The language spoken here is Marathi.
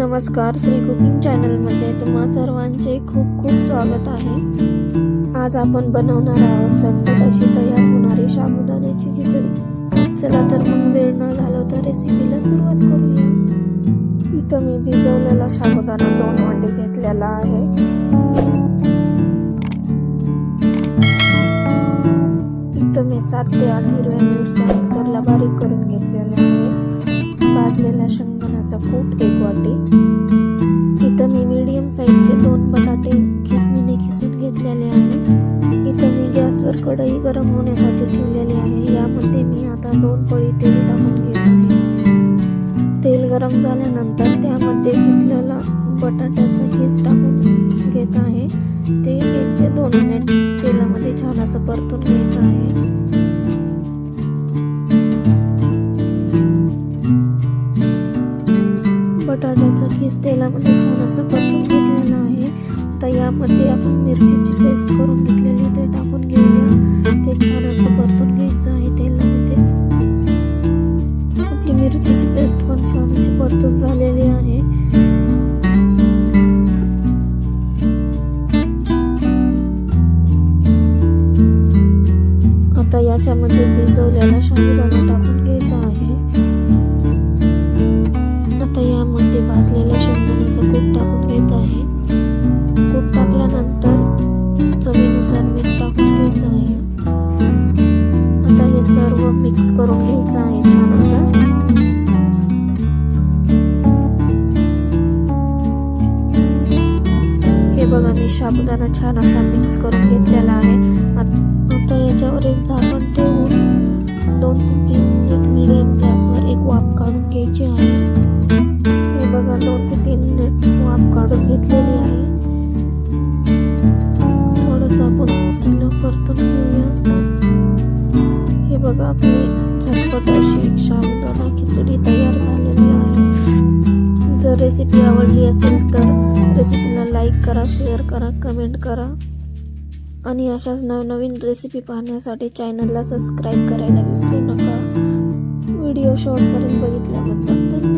नमस्कार श्री कुकिंग चॅनलमध्ये तुम्हा सर्वांचे खूप खूप स्वागत आहे. आज आपण बनवणार आहोत चटपट अशी तयार होणारी साबुदाण्याची खिचडी. चला तर मग वेळ न घालवता रेसिपीला सुरुवात करूया. इथं मी भिजवलेला साबुदाणा दोन वाटी घेतलेला आहे. इथं मी सात ते आठ हिरव्या मिरच्या मिक्सरला बारीक करून घेतलेल्या आहे भाजलेल्या शेंगदाण्याचा कूट एक वाटी. इथं मी मीडियम साईजचे दोन बटाटे खिसणीने खिसून घेतलेले आहे. इथं मी गॅसवर कढई गरम होण्यासाठी ठेवलेली आहे. यामध्ये मी आता दोन पळी तेल टाकून घेत आहे. तेल गरम झाल्यानंतर त्यामध्ये खिसलेला बटाट्याचा खिस टाकून घेत आहे. ते एक ते दोन मिनिट तेलामध्ये छान असं परतून घ्यायचं आहे. बटाट्याचा खीस तेलामध्ये म्हणजे छान असं परतून घेतलेलं आहे. आता यामध्ये आपण मिरचीची पेस्ट करून घेतलेली ते टाकून घेऊया. ते छान असं परतून घ्यायचं आहे तेलामध्येच आपली मिरचीची पेस्ट पण छान अशी परतून झालेली आहे. आता याच्यामध्ये भिजवलेला शाहीदाना टाकून घ्यायचा आहे. घेत आहे. कूट टाकल्यानंतर चवीनुसार मीठ टाकून घ्यायचं आहे. आता हे सर्व मिक्स करून घ्यायचं आहे छान असं हे बघा मी साबुदाणा छान असा मिक्स करून घेतलेला आहे. आता याच्यावर एक झाकण ठेवून दोन ते तीन मिनिट मिडियम गॅस वाफ घेतलेली आहे. थोडंसं आपण तिला परतून घेऊया. हे बघा आपली झटपट अशी शाबुदाना खिचडी तयार झालेली आहे. जर रेसिपी आवडली असेल तर रेसिपीला लाईक करा शेअर करा कमेंट करा. आणि अशाच नवनवीन रेसिपी पाहण्यासाठी चॅनलला सबस्क्राईब करायला विसरू नका. व्हिडिओ शॉर्टपर्यंत बघितल्याबद्दल धन्यवाद.